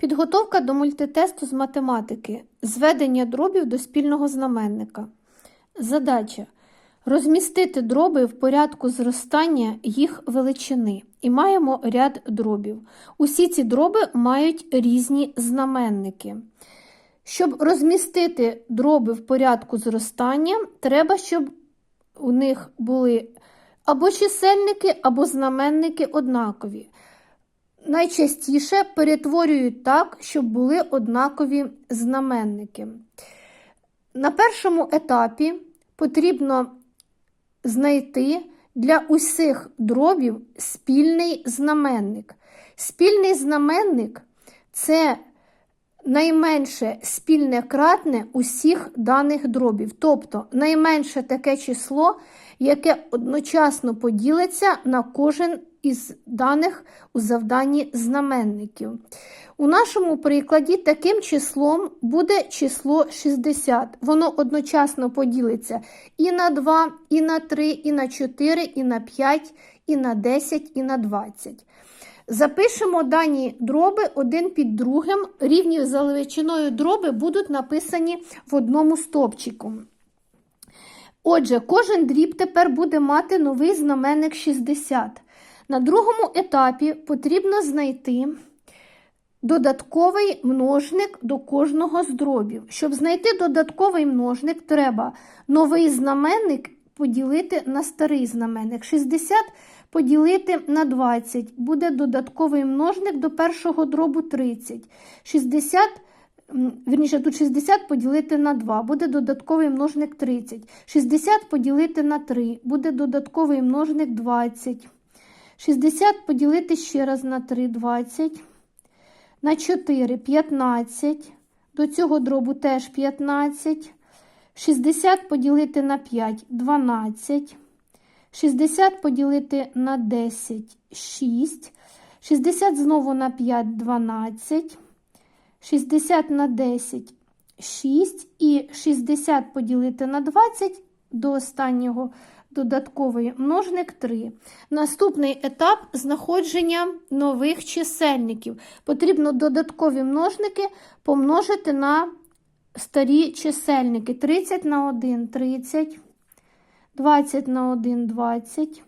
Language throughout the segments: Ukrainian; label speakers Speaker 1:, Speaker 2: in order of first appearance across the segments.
Speaker 1: Підготовка до мультитесту з математики. Зведення дробів до спільного знаменника. Задача. Розмістити дроби в порядку зростання їх величини. І маємо ряд дробів. Усі ці дроби мають різні знаменники. Щоб розмістити дроби в порядку зростання, треба, щоб у них були або чисельники, або знаменники однакові. Найчастіше перетворюють так, щоб були однакові знаменники. На першому етапі потрібно знайти для усіх дробів спільний знаменник. Спільний знаменник це найменше спільне кратне усіх даних дробів, тобто найменше таке число, яке одночасно поділиться на кожен із даних у завданні знаменників. У нашому прикладі таким числом буде число 60. Воно одночасно поділиться і на 2, і на 3, і на 4, і на 5, і на 10, і на 20. Запишемо дані дроби один під другим. Рівні за величиною дроби будуть написані в одному стовпчику. Отже, кожен дріб тепер буде мати новий знаменник 60. На другому етапі потрібно знайти додатковий множник до кожного з дробів. Щоб знайти додатковий множник, треба новий знаменник поділити на старий знаменник. 60 поділити на 20. Буде додатковий множник до першого дробу 30. 60 Вірніше, тут 60 поділити на 2, буде додатковий множник 30. 60 поділити на 3, буде додатковий множник 20. 60 поділити ще раз на 3, 20. На 4 15. До цього дробу теж 15. 60 поділити на 5 12. 60 поділити на 10 6. 60 знову на 5 12. 60 на 10 6 і 60 поділити на 20 до останнього додатковий множник 3. Наступний етап знаходження нових чисельників. Потрібно додаткові множники помножити на старі чисельники. 30 на 1 30, 20 на 1 20,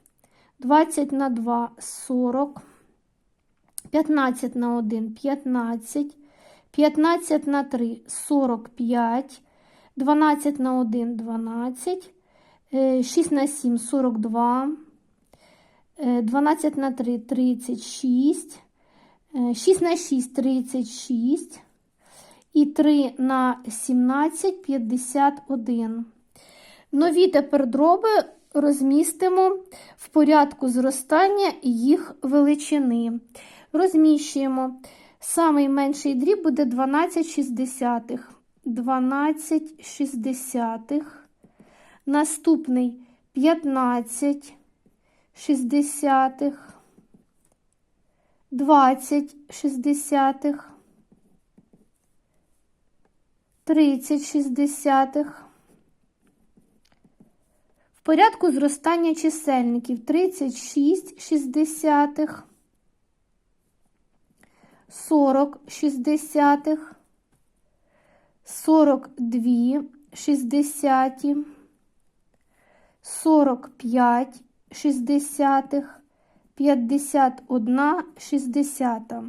Speaker 1: 20 на 2 40, 15 на 1 15. 15 на 3 45, 12 на 1 12, 6 на 7 42, 12 на 3 36, 6 на 6 36 і 3 на 17 51. Нові тепер дроби розмістимо в порядку зростання їх величини. Розміщуємо. Самий менший дріб буде 12 шістдесятих. 12 шістдесятих. Наступний 15 шістдесятих. 20 шістдесятих. 30 шістдесятих. Порядку зростання чисельників 36 шістдесятих. 40 шістдесятих, 42 шістдесяті, 45 шістдесятих, 51 шістдесята.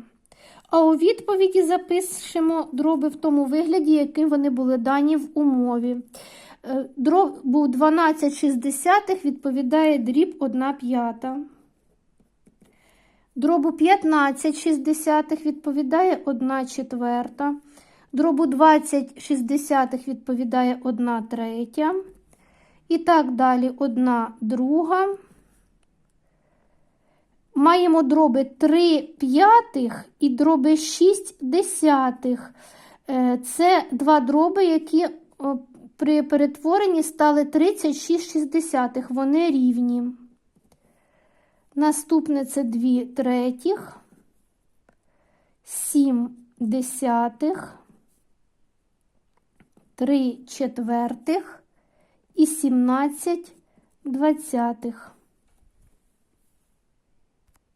Speaker 1: А у відповіді запишемо дроби в тому вигляді, яким вони були дані в умові. Дроб був 12 шістдесятих, відповідає дріб 1 п'ята. Дробу 15 шістдесятих відповідає 1 четверта. Дробу 20 шістдесятих відповідає 1 третя. І так далі 1 друга. Маємо дроби 3 п'ятих і дроби 6 десятих. Це два дроби, які при перетворенні стали 36 шістдесятих. Вони рівні. Наступне це 2 третіх, 7 десятих, 3 четвертих і 17 двадцятих.